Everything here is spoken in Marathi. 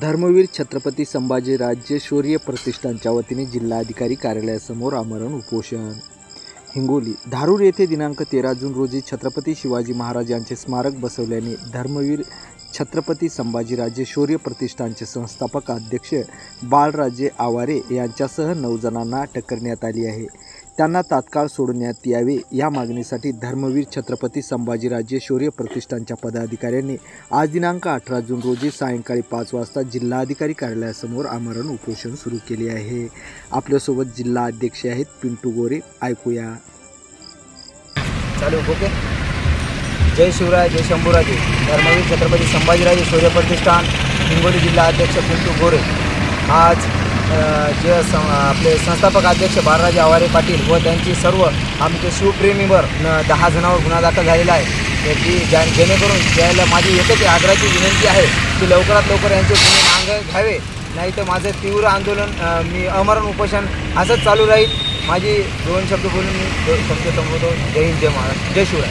धर्मवीर छत्रपती संभाजीराजे शौर्य प्रतिष्ठानच्या वतीने जिल्हाधिकारी कार्यालयासमोर आमरण उपोषण. हिंगोली धारूर येथे दिनांक तेरा जून रोजी छत्रपती शिवाजी महाराज यांचे स्मारक बसवल्याने धर्मवीर छत्रपती संभाजीराजे शौर्य प्रतिष्ठानचे संस्थापक अध्यक्ष बाळराजे आवारे यांच्यासह नऊ जणांना अटक करण्यात आली आहे. त्यांना तात्काळ सोडण्यात यावे. या मागणीसाठी धर्मवीर छत्रपती संभाजीराजे शौर्य प्रतिष्ठानच्या पदाधिकाऱ्यांनी आज दिनांक अठरा जून रोजी सायंकाळी पाच वाजता जिल्हाधिकारी कार्यालयासमोर आमरण उपोषण सुरू केले आहे. आपल्यासोबत जिल्हा अध्यक्ष आहेत पिंटू गोरे. ऐकूया. चालू ओके. जय शिवराय जय शंभूराजे. धर्मवीर छत्रपती संभाजीराजे शौर्य प्रतिष्ठान हिंगोली जिल्हा अध्यक्ष पिंटू गोरे. आज जे सं आपले संस्थापक अध्यक्ष बाळराजे आवारे पाटील व त्यांची सर्व आमचे शिवप्रेमीवर न दहा जणांवर गुन्हा दाखल झालेला आहे. की ज्या जेणेकरून ज्याला माझी एकच आग्रहाची विनंती आहे की लवकरात लवकर यांचे गुन्हे मागे घ्यावे. नाही तर माझं तीव्र आंदोलन मी अमरण उपोषण असंच चालू राहील. माझी दोन शब्द बोलून मी दोन शब्द संबोधतो. जय हिंद जय महाराष्ट्र जय शिवराय.